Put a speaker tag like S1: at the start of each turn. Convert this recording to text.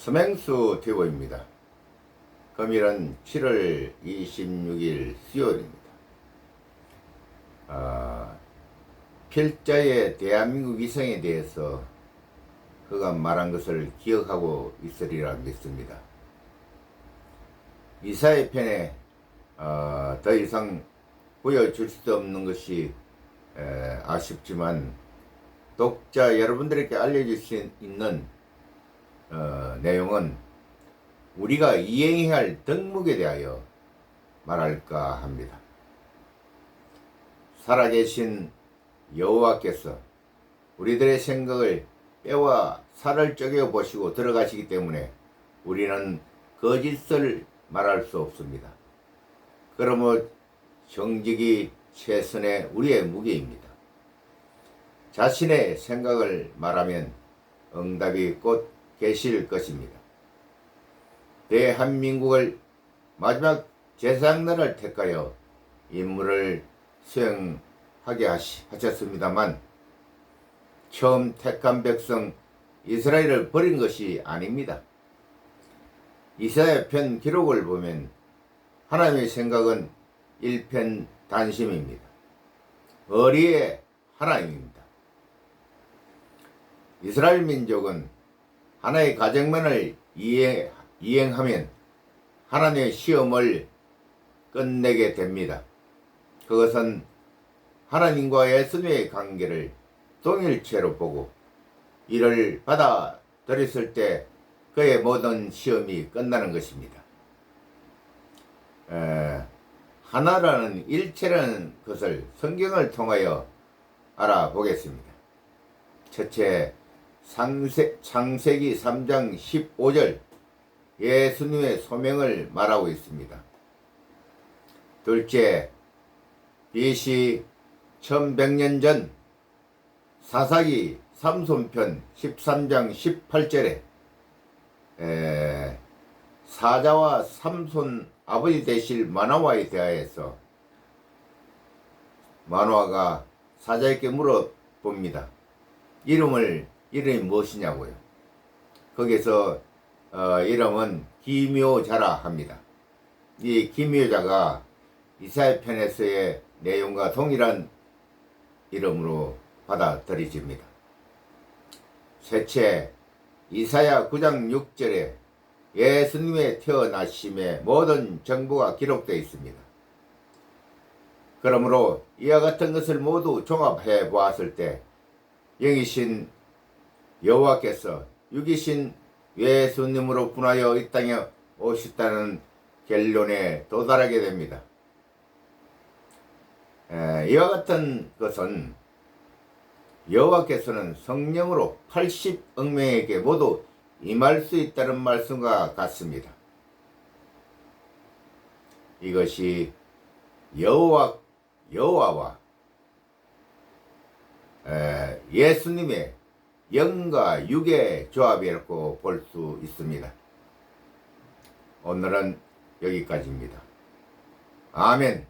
S1: 서맹수 대보입니다. 금일은 7월 26일 수요일입니다. 아, 필자의 대한민국 위성에 대해서 그가 말한 것을 기억하고 있으리라 믿습니다. 이사의 편에 어, 더 이상 보여줄 수 없는 것이 에, 아쉽지만 독자 여러분들에게 알려줄 수 있는 어, 내용은 우리가 이행해야 할 덕목에 대하여 말할까 합니다. 살아계신 여호와께서 우리들의 생각을 뼈와 살을 쪼개 보시고 들어가시기 때문에 우리는 거짓을 말할 수 없습니다. 그러므로 정직이 최선의 우리의 무게입니다. 자신의 생각을 말하면 응답이 곧 계실 것입니다. 대한민국을 마지막 제상날을 택하여 임무를 수행하게 하셨습니다만 처음 택한 백성 이스라엘을 버린 것이 아닙니다. 이사야 편 기록을 보면 하나님의 생각은 일편 단심입니다. 어리의 하나님입니다. 이스라엘 민족은 하나의 가정만을 이행, 이행하면 하나님의 시험을 끝내게 됩니다. 그것은 하나님과 예수님의 관계를 동일체로 보고 이를 받아들였을 때 그의 모든 시험이 끝나는 것입니다. 에, 하나라는 일체라는 것을 성경을 통하여 알아보겠습니다. 첫째, 상세, 창세기 3장 15절 예수님의 소명을 말하고 있습니다. 둘째, BC 1100년 전 사사기 삼손편 13장 18절에 에, 사자와 삼손 아버지 되실 마노아에 대하여서 마노아가 사자에게 물어봅니다. 이름을 이름이 무엇이냐고요. 거기서 어, 이름은 기묘자라 합니다. 이 기묘자가 이사야 편에서의 내용과 동일한 이름으로 받아들여집니다. 셋째, 이사야 9장 6절에 예수님의 태어나심의 모든 정보가 기록되어 있습니다. 그러므로 이와 같은 것을 모두 종합해 보았을 때 영이신 여호와께서 육이신 예수님으로 분하여 이 땅에 오셨다는 결론에 도달하게 됩니다. 에, 이와 같은 것은 여호와께서는 성령으로 80억 명에게 모두 임할 수 있다는 말씀과 같습니다. 이것이 여호와 여호와와 에, 예수님의 영과 육의 조합이라고 볼 수 있습니다. 오늘은 여기까지입니다. 아멘.